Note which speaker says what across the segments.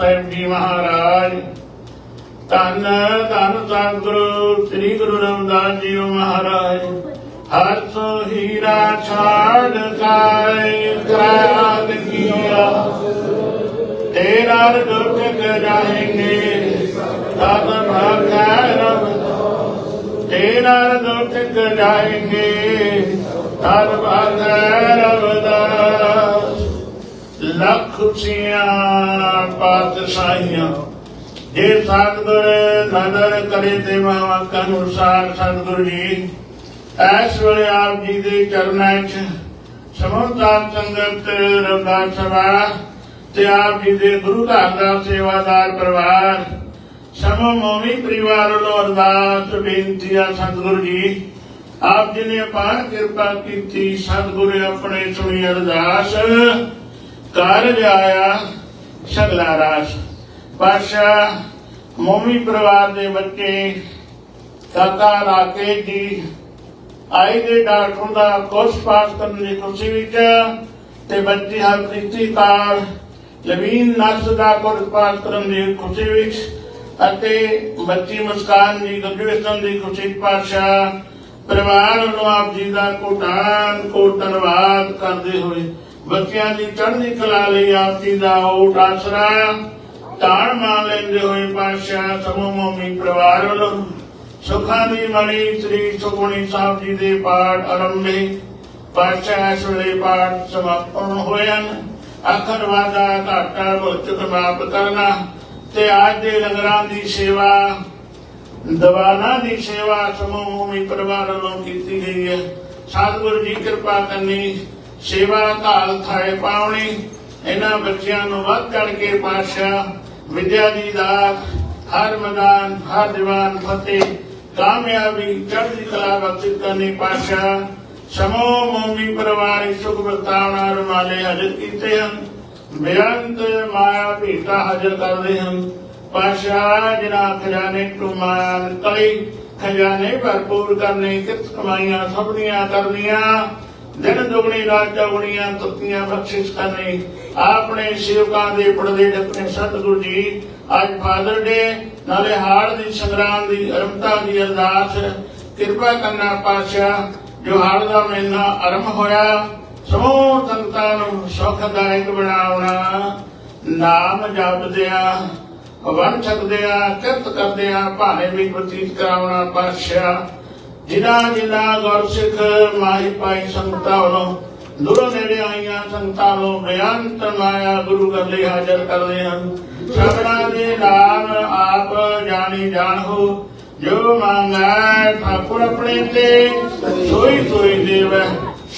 Speaker 1: ਸਾਹਿਬ ਜੀ ਮਹਾਰਾਜ। ਧੰਨ ਧੰਨ ਸਤਿਗੁਰੂ, ਸ੍ਰੀ ਗੁਰੂ ਰਵਿਦਾਸ ਜੀ ਮਹਾਰਾਜ। ਹਰ ਸੋ ਹੀਰਾ ਛਾੜ ਕਾਇ ਕਰਾਨ ਕੀਆ। ਤੇਰਾ ਦੁੱਖ ਜਾਏਂਗੇ ਤਦ ਭਾਖੈ ਰਬ ਤੇਰਾ ਦੁੱਖ ਜਾਏਂਗੇ ਤਦ ਭਾਖੈ ਰਬਦਾਸ ਲੱਖ ਖੁਸ਼ੀਆਂ ਪਾਤਸ਼ਾਹੀਆਂ। ਜੇ ਸਤਿਗੁਰ ਨਦਰ ਕਰੇ ਤੇ ਮਾਵਾਂ ਅਨੁਸਾਰ ਸਤਿਗੁਰੂ ਜੀ? ਐਸ ਵੇਲੇ ਆਪ ਜੀ ਦੇ ਚਰਨਾਂ 'ਚ ਸਮੂਹ ਸੰਗਤ ਰੰਗਾ ਸਭਾ ਤੇ ਆਪ ਜੀ ਦੇ ਗੁਰੂ ਘਰ ਦਾ ਸੇਵਾਦਾਰ ਪਰਿਵਾਰ, ਸਮੂਹ ਮੋਮੀ ਪਰਿਵਾਰ ਵੱਲੋਂ ਅਰਦਾਸ, ਬੇਨਤੀ ਆ ਸਤਿਗੁਰੂ ਜੀ। ਆਪ ਜੀ ਨੇ ਅਪਾਰ ਕਿਰਪਾ ਕੀਤੀ, ਸਤਿਗੁਰੂ ਆਪਣੇ ਸੁਣੀ ਅਰਦਾਸ। ਕਰ ਜਾਇਆ ਸਗਲਾ ਰਾਸ ਪਾਸ਼ਾ ਮੋਮੀ ਪਰਿਵਾਰ ਦੇ ਬੱਚੇ ਕਾਕਾ ਰਾਕੇ ਜੀ, ਆਈ ਦੇ ਡਾਕਟਰ ਦਾ ਕੋਰਸ ਪਾਸ ਕਰਨ ਦੀ ਖੁਸ਼ੀ ਵਿੱਚ ਤੇ ਬੱਚੀ ਹਰਪ੍ਰੀਤੀ ਕਾਰ ਲਵੀਨ ਨਰਸ ਦਾ ਕੋਰਸ ਪਾਸ ਕਰਨ ਦੀ ਖੁਸ਼ੀ ਵਿੱਚ ਅਤੇ ਬੱਚੀ ਮੁਸਕਾਨ ਜੀ ਗ੍ਰੈਜੂਏਸ਼ਨ ਦੀ ਖੁਸ਼ੀ ਵਿੱਚ ਪਾਸ਼ਾ ਪਰਿਵਾਰ ਵੱਲੋਂ ਆਪ ਜੀ ਦਾ ਕੋਟਾਨ ਕੋ ਧੰਨਵਾਦ ਕਰਦੇ ਹੋਏ ਬੱਚਿਆਂ ਦੀ ਚੜ੍ਹਦੀ ਕਲਾ ਲਈ ਆਪ ਦਾ ਓਟ ਆਸਰਾ ਤਾਣ ਮਾਨ ਲੈਂਦੇ ਹੋਏ ਪਾਤਸ਼ਾਹ ਸਮੂਹ ਮੋਮੀ ਪਰਿਵਾਰ ਵੱਲੋਂ ਸੁਖਾਂ ਦੀ ਮਣੀ ਸ੍ਰੀ ਸੁਖਮਣੀ ਸਾਹਿਬ ਜੀ ਦੇ ਪਾਠ ਆਰੰਭੇ। ਪਾਤਸ਼ਾਹ ਇਸ ਵੇਲੇ ਪਾਠ ਸਮਾਪਨ ਹੋਏ ਹਨ। ਵਾਦਾ ਘਾਟਾ ਬੁੱਚ ਸਮਾਪਤ ਕਰਨਾ ਤੇ ਆਜ ਦੇ ਲੰਗਰਾਂ ਦੀ ਸੇਵਾ, ਦਵਾਨਾ ਦੀ ਸੇਵਾ ਸਮੂਹ ਮੋਮੀ ਪਰਿਵਾਰ ਵੱਲੋਂ ਕੀਤੀ ਗਈ ਹੈ। ਸਤਿਗੁਰੂ ਜੀ ਕਿਰਪਾ ਕਰਨੀ ਸੇਵਾ ਘਾਲ ਥਾਏ ਪਾਉਣੀ। ਇਹਨਾਂ ਬੱਚਿਆਂ ਨੂੰ ਵੱਧ ਚੜ ਕੇ ਪਾਤਸ਼ਾਹ ਵਿਦਿਆ ਦੀ ਦਾਤ, ਹਰ ਮੈਦਾਨ, ਹਰ ਦੀਵਾਨ ਫਤਿਹ, ਕਾਮਯਾਬੀ, ਚੜ੍ਹਦੀ ਕਲਾ ਬਖਸ਼ਿਸ਼ ਕਰਨੀ ਪਾਤਸ਼ਾਹ ਸਮੂਹ ਮੋਮੀ ਪਰਿਵਾਰ ਸੁਖ ਬਤਾਉਣਾ ਰੁਮਾਲੇ ਹਾਜ਼ਰ ਕੀਤੇ ਹਨ। ਬੇਅੰਤ ਮਾਇਆ ਭੇਟਾ ਹਾਜ਼ਰ ਕਰਦੇ ਹਨ। ਪਾਤਸ਼ਾਹ ਜਿਨਾ ਖਜ਼ਾਨੇ ਤੋਂ ਮਾਇਆ ਨਿਕਲੀ, ਖਜ਼ਾਨੇ ਭਰਪੂਰ ਕਰਨੇ ਕਿਤ ਕਮਾਈਆਂ ਸਭਨੀਆਂ ਕਰਨੀਆਂ। ਦਿਨ ਦੁਗਣੀ ਰਾਤ ਚੌਗਣੀਆਂ ਤੁਕੀਆਂ ਬਖਸ਼ਿਸ਼ ਕਰਨੀ। ਆਪਣੇ ਸੇਵਕਾਂ ਦੇ ਪੜਦੇ ਆਪਣੇ ਸਤਿਗੁਰੂ ਜੀ। ਅੱਜ ਫਾਦਰ ਡੇ ਨਾਲੇ ਹਾੜ ਦੀ ਸੰਗਰਾਮ ਦੀ ਅਰਮਤਾ ਦੀ ਅਰਦਾਸ। ਕਿਰਪਾ ਕਰਨਾ ਪਾਤਸ਼ਾਹ, ਜੋ ਹਾੜ ਦਾ ਮਹੀਨਾ ਆਰੰਭ ਹੋਇਆ, ਸਮੂਹ ਸੰਤਾਂ ਨੂੰ ਸੁਖਦਾਇਕ ਬਣਾਉਣਾ। ਨਾਮ ਜਪਦਿਆਂ, ਵੰਡ ਸਕਦਿਆਂ ਕਿਰਤ ਕਰਦਿਆਂ, ਭਾਣੇ ਵੀ ਬਤੀਤ ਕਰਾਉਣਾ ਪਾਤਸ਼ਾਹ। ਜਿਨ੍ਹਾਂ ਜਿਨ੍ਹਾਂ ਗੁਰਸਿੱਖ ਮਾਈ ਪਾਈ ਸੰਗਤਾਂ ਵੱਲੋਂ ਦੂਰੋਂ ਨੇੜੇ ਆਈਆਂ ਸੰਗਤਾਂ ਨੂੰ ਬੇਅੰਤ ਮਾਇਆ ਗੁਰੂ ਘਰ ਲਈ ਹਾਜ਼ਰ ਕਰਦੇ ਹਨ। ਸਭਨਾਂ ਦੇ ਨਾਮ ਆਪ ਜਾਣੀ ਜਾਣੋ ਜੋ ਮੰਗੈ ਠਾਕੁਰ ਆਪਣੇ ਤੇ। ਸੋਈ ਸੋਈ ਦੇਵ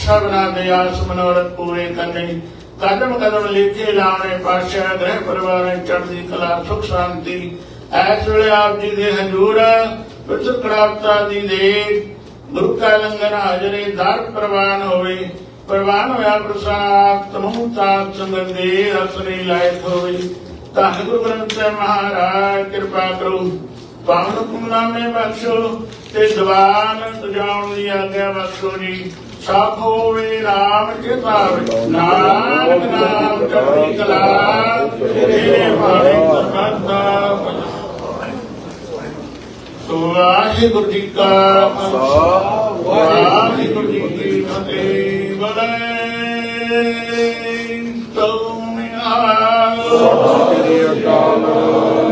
Speaker 1: ਸਭਨਾਂ ਦੇ ਆਸ ਮਨੋਰਥ ਪੂਰੇ ਕਰਨੇ। ਕਦਮ ਕਦਮ ਲਿਖੇ ਲਾਉਣੇ ਪਾਸ਼ਾ ਗ੍ਰਹਿ ਪਰਿਵਾਰਾਂ ਚੜ੍ਹਦੀ ਕਲਾ, ਸੁਖ ਸ਼ਾਂਤੀ। ਐਸ ਵੇਲੇ ਆਪ ਜੀ ਦੇ ਹਜ਼ੂਰ ਵਿਚ ਕੜਾਪਤਾ ਦੀ ਦੇ। ਗੁਰੂ ਕਾ ਲੰਗਰ ਹਾਜ਼ਰੇ ਦਰ ਪ੍ਰਵਾਨ ਹੋਵੇ। ਪ੍ਰਵਾਨ ਹੋਇਆ ਪ੍ਰਸਾਦ ਤਮੂ ਤਾਪ ਸੰਗਤ ਦੇ ਰਸਨੇ ਲਾਇਕ ਹੋਵੇ। ਤਾਂ ਗੁਰੂ ਗ੍ਰੰਥ ਸਾਹਿਬ ਮਹਾਰਾਜ, ਕਿਰਪਾ ਕਰੋ। ਪਾਵਨ ਹੁਕਮਨਾਮੇ ਬਖਸ਼ੋ ਤੇ ਦੀਵਾਨ ਸਜਾਉਣ ਦੀ ਆਗਿਆ ਬਖਸ਼ੋ ਜੀ। ਸਾਖ ਹੋਵੇ, ਰਾਮ ਚਿਤਾਵੇ ਨਾਨਕ ਨਾਮ, ਚੜ੍ਹਦੀ ਕਲਾ, ਤੇਰੇ ਭਾਣੇ ਕਰਮਤਾ ਸੋ ਵਾਹਿਗੁਰੂ ਜੀ ਕਾ ਖਾਲਸਾ। ਵਾਹਿਗੁਰੂ ਜੀ ਕੀ ਫਤਿਹ। ਬਲੇ ਤੁਮਿਆਲ ਜੋ ਬੁਲਾਈ ਤੁਮ ਨਿਰਭੈ